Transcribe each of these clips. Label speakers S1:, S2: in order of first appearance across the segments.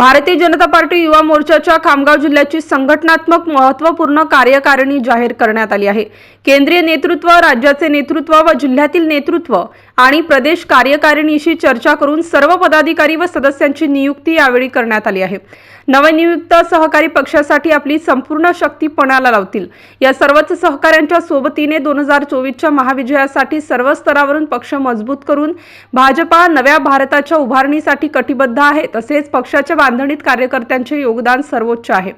S1: Bharatiya Janata party युवा मोर्चाच्या खामगाव जिल्ह्याची संघटनात्मक महत्त्वपूर्ण कार्यकारिणी जाहीर करण्यात आली आहे. केंद्रीय नेतृत्व राज्याचे नेतृत्व व जिल्ह्यातील नेतृत्व आणि प्रदेश कार्यकारिणीशी चर्चा करून सर्व पदाधिकारी व सदस्यांची नियुक्ती यावेळी करण्यात आली आहे. नवनियुक्त सहकारी पक्षासाठी आपली संपूर्ण शक्ती पणाला लावतील. या सर्वच सहकाऱ्यांच्या सोबतीने दोन हजार चोवीसच्या महाविजयासाठी सर्व स्तरावरून पक्ष मजबूत करून भाजपा नव्या भारताच्या उभारणीसाठी कटिबद्ध आहे. तसेच पक्षाच्या बांधणीत कार्यकर्त्यांचे योगदान सर्वोच्च आहे.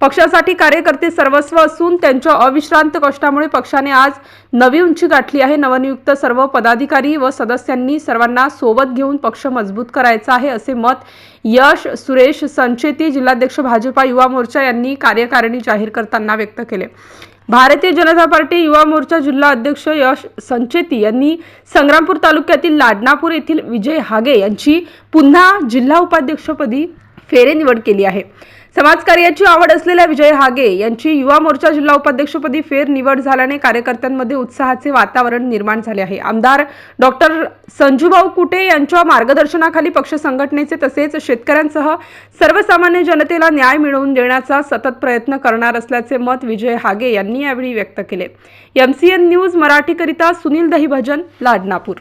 S1: पक्षासाठी कार्यकर्ते सर्वस्व असून त्यांच्या अविश्रांत कष्टामुळे पक्षाने आज नवी उंची गाठली आहे. नवनियुक्त सर्व पदाधिकारी व सदस्यांनी सर्वांना सोबत घेऊन पक्ष मजबूत करायचा आहे असे मत यश सुरेश संचेती जिल्हाध्यक्ष भाजपा युवा मोर्चा यांनी कार्यकारिणी जाहीर करताना व्यक्त केले. भारतीय जनता पार्टी युवा मोर्चा जिल्हा अध्यक्ष यश संचेती यांनी संग्रामपूर तालुक्यातील लाडनापूर येथील विजय हागे यांची पुन्हा जिल्हा उपाध्यक्षपदी फेरे निवड केली आहे. समाजकार्याची आवड असलेल्या विजय हागे यांची युवा मोर्चा जिल्हा उपाध्यक्षपदी फेर निवड झाल्याने कार्यकर्त्यांमध्ये उत्साहाचे वातावरण निर्माण झाले आहे. आमदार डॉक्टर संजूभाऊ कुटे यांच्या मार्गदर्शनाखाली पक्ष संघटनेचे तसेच शेतकऱ्यांसह सर्वसामान्य जनतेला न्याय मिळवून देण्याचा सतत प्रयत्न करणार असल्याचे मत विजय हागे यांनी यावेळी व्यक्त केले. एमसीएन न्यूज मराठीकरिता सुनील दहीभजन लाडनापूर.